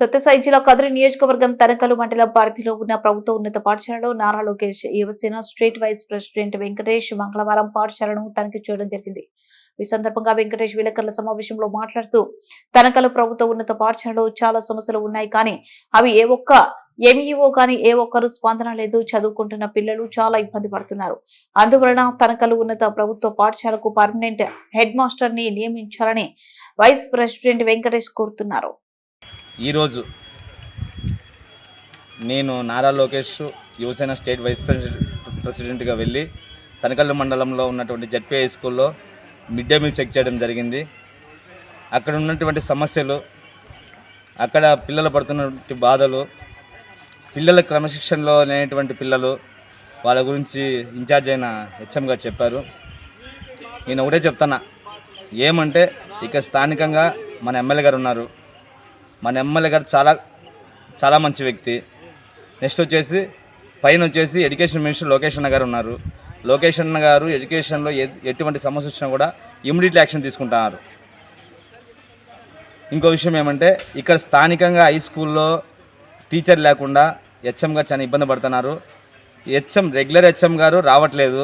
సత్యసాయి జిల్లా కదిరి నియోజకవర్గం తనకలు మండలం పరిధిలో ఉన్న ప్రభుత్వ ఉన్నత పాఠశాలలో Nara Lokesh Yuvasena state vice president Venkatesh మంగళవారం పాఠశాలను తనిఖీ చేయడం జరిగింది. ఈ సందర్భంగా వెంకటేష్ విలేకరుల సమావేశంలో మాట్లాడుతూ తనకలు ప్రభుత్వ ఉన్నత పాఠశాలలో చాలా సమస్యలు ఉన్నాయి కానీ అవి ఏ ఒక్క ఎంఈఓ కానీ ఏ ఒక్కరు స్పందన లేదు చదువుకుంటున్న పిల్లలు చాలా ఇబ్బంది పడుతున్నారు. అందువలన తనకలు ఉన్నత ప్రభుత్వ పాఠశాలకు పర్మనెంట్ హెడ్ మాస్టర్ని నియమించాలని వైస్ ప్రెసిడెంట్ వెంకటేష్ కోరుతున్నారు. ఈరోజు నేను Nara Lokesh Yuvasena state vice president ప్రెసిడెంట్గా వెళ్ళి తనకల్లు మండలంలో ఉన్నటువంటి జడ్పీఐ స్కూల్లో మిడ్ డే మీల్ చెక్ చేయడం జరిగింది. అక్కడ ఉన్నటువంటి సమస్యలు అక్కడ పిల్లలు పడుతున్నటువంటి బాధలు పిల్లల క్రమశిక్షణలో లేనటువంటి పిల్లలు వాళ్ళ గురించి ఇన్ఛార్జ్ అయిన హెచ్ఎం గారు చెప్పారు. నేను ఒకటే చెప్తాను ఏమంటే ఇక స్థానికంగా మన ఎమ్మెల్యే గారు ఉన్నారు. మన ఎమ్మెల్యే గారు చాలా చాలా మంచి వ్యక్తి. నెక్స్ట్ వచ్చేసి పైన వచ్చేసి ఎడ్యుకేషన్ మినిస్టర్ లోకేష్ అన్న గారు ఉన్నారు. లోకేష్ అన్న గారు ఎడ్యుకేషన్లో ఎటువంటి సమస్య వచ్చినా కూడా ఇమీడియట్ యాక్షన్ తీసుకుంటున్నారు ఇంకో విషయం ఏమంటే ఇక్కడ స్థానికంగా హై స్కూల్లో టీచర్ లేకుండా హెచ్ఎం గారు చాలా ఇబ్బంది పడుతున్నారు. హెచ్ఎం రెగ్యులర్ హెచ్ఎం గారు రావట్లేదు.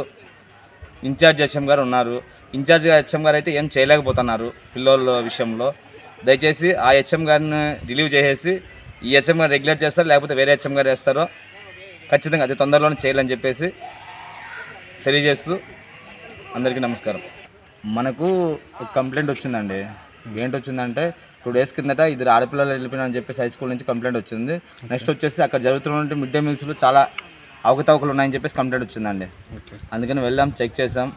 ఇన్ఛార్జ్ హెచ్ఎం గారు ఉన్నారు. ఇన్ఛార్జ్ హెచ్ఎం గారు అయితే ఏం చేయలేకపోతున్నారు పిల్లల విషయంలో. దయచేసి ఆ హెచ్ఎం గారిని రిలీవ్ చేసేసి ఈ హెచ్ఎం గారు రెగ్యులేట్ చేస్తారు లేకపోతే వేరే హెచ్ఎం గారు వేస్తారో ఖచ్చితంగా అతి తొందరలోనే చేయాలని చెప్పేసి తెలియజేస్తూ అందరికీ నమస్కారం. మనకు ఒక కంప్లైంట్ వచ్చిందండి. ఏంటి వచ్చిందంటే టూ డేస్ కిందట ఇద్దరు ఆడపిల్లలు వెళ్ళిపోయినా అని చెప్పేసి హై స్కూల్ నుంచి కంప్లైంట్ వచ్చింది. నెక్స్ట్ వచ్చేసి అక్కడ జరుగుతున్న మిడ్ డే మీల్స్లో చాలా అవకతవకలు ఉన్నాయని చెప్పేసి కంప్లైంట్ వచ్చిందండి. అందుకని వెళ్ళాం చెక్ చేసాం.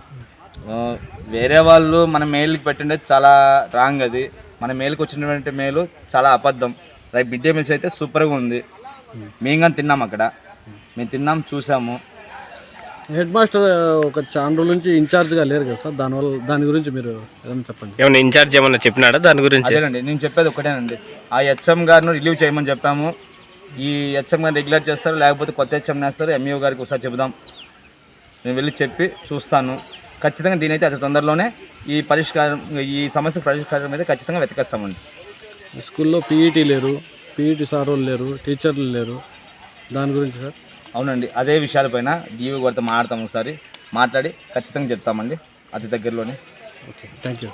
వేరే వాళ్ళు మన మెయిల్కి పెట్టిండేది చాలా రాంగ్ అది. మన మెయిల్కి వచ్చినటువంటి మెయిల్ చాలా అబద్ధం. రైట్ మిడ్ డే మీల్స్ అయితే సూపర్గా ఉంది. మేము కానీ తిన్నాం అక్కడ. మేము తిన్నాం చూసాము. హెడ్ మాస్టర్ ఒక చాలా రోజుల నుంచి ఇన్ఛార్జ్గా లేరు కదా సార్? దానివల్ల దాని గురించి మీరు ఏమైనా చెప్పండి. ఏమైనా ఇన్ఛార్జ్ ఏమన్నా చెప్పినాడా దాని గురించి? అదేనండి నేను చెప్పేది ఒకటేనండి ఆ హెచ్ఎం గారిని రిలీవ్ చేయమని చెప్పాము. ఈ హెచ్ఎం గారిని రెగ్యులర్ చేస్తారు లేకపోతే కొత్త హెచ్ఎం వేస్తారు ఎంఈఓ గారికి ఒకసారి చెబుదాం. నేను వెళ్ళి చెప్పి చూస్తాను. ఖచ్చితంగా దీనైతే అతి తొందరలోనే ఈ పరిష్కారం ఈ సమస్య పరిష్కారం అయితే ఖచ్చితంగా వెతకేస్తామండి. స్కూల్లో పీఈటీ లేరు పీఈటీ సార్ వాళ్ళు లేరు టీచర్లు లేరు. దాని గురించి సార్? అవునండి అదే విషయాలపైన డిఓ గారితో మాట్లాడతాం ఒకసారి. మాట్లాడి ఖచ్చితంగా చెప్తామండి అతి దగ్గరలోనే. Okay thank you.